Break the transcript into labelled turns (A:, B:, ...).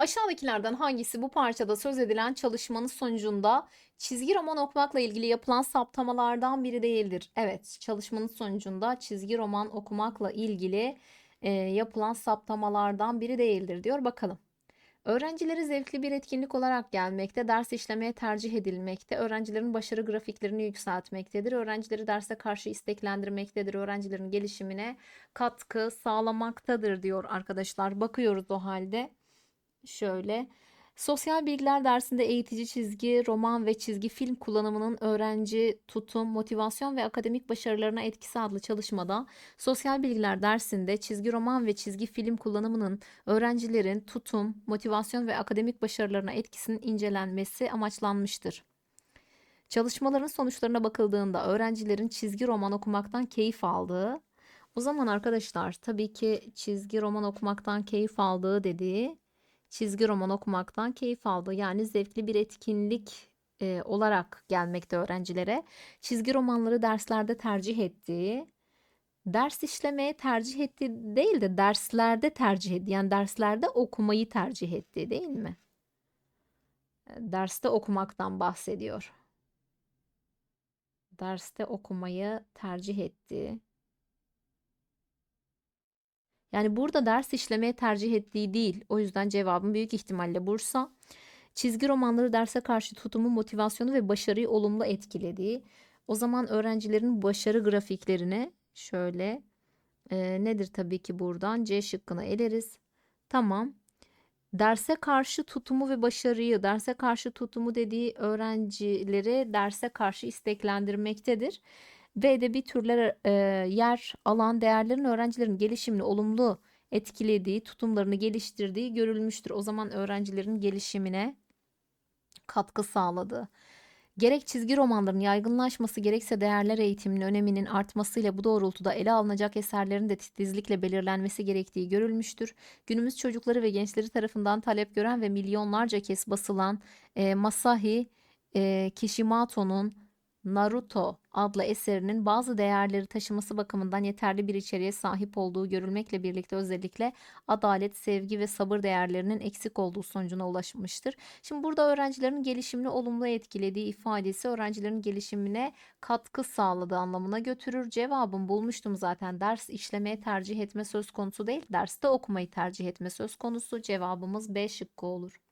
A: Aşağıdakilerden hangisi bu parçada söz edilen çalışmanın sonucunda çizgi roman okumakla ilgili yapılan saptamalardan biri değildir? Evet, çalışmanın sonucunda çizgi roman okumakla ilgili e, yapılan saptamalardan biri değildir diyor. Bakalım. Öğrencileri zevkli bir etkinlik olarak gelmekte, ders işlemeye tercih edilmekte, öğrencilerin başarı grafiklerini yükseltmektedir, öğrencileri derse karşı isteklendirmektedir, öğrencilerin gelişimine katkı sağlamaktadır diyor arkadaşlar. Bakıyoruz o halde. Şöyle. Sosyal bilgiler dersinde eğitici çizgi, roman ve çizgi film kullanımının öğrenci tutum, motivasyon ve akademik başarılarına etkisi adlı çalışmada sosyal bilgiler dersinde çizgi roman ve çizgi film kullanımının öğrencilerin tutum, motivasyon ve akademik başarılarına etkisinin incelenmesi amaçlanmıştır. Çalışmaların sonuçlarına bakıldığında öğrencilerin çizgi roman okumaktan keyif aldığı, o zaman arkadaşlar tabii ki çizgi roman okumaktan keyif aldığı dediği çizgi roman okumaktan keyif aldığı yani zevkli bir etkinlik e, olarak gelmekte öğrencilere. Çizgi romanları derslerde tercih ettiği, ders işlemeye tercih ettiği değil de derslerde tercih ettiği yani derslerde okumayı tercih ettiği değil mi? E, Derste okumaktan bahsediyor. Derste okumayı tercih ettiği. Yani burada ders işlemeye tercih ettiği değil. O yüzden cevabım büyük ihtimalle Bursa. Çizgi romanları derse karşı tutumu, motivasyonu ve başarıyı olumlu etkilediği. O zaman öğrencilerin başarı grafiklerini şöyle e, nedir tabii ki buradan C şıkkını eleriz. Tamam. Derse karşı tutumu ve başarıyı, derse karşı tutumu dediği öğrencileri derse karşı isteklendirmektedir ve edebi türler e, yer alan değerlerin öğrencilerin gelişimini olumlu etkilediği, tutumlarını geliştirdiği görülmüştür. O zaman öğrencilerin gelişimine katkı sağladı. Gerek çizgi romanların yaygınlaşması gerekse değerler eğitiminin öneminin artmasıyla bu doğrultuda ele alınacak eserlerin de titizlikle belirlenmesi gerektiği görülmüştür. Günümüz çocukları ve gençleri tarafından talep gören ve milyonlarca kez basılan e, Masahi e, Kishimoto'nun Naruto adlı eserinin bazı değerleri taşıması bakımından yeterli bir içeriğe sahip olduğu görülmekle birlikte özellikle adalet, sevgi ve sabır değerlerinin eksik olduğu sonucuna ulaşmıştır. Şimdi burada öğrencilerin gelişimini olumlu etkilediği ifadesi öğrencilerin gelişimine katkı sağladığı anlamına götürür. Cevabım bulmuştum zaten. Ders işlemeye tercih etme söz konusu değil, derste okumayı tercih etme söz konusu. Cevabımız B şıkkı olur.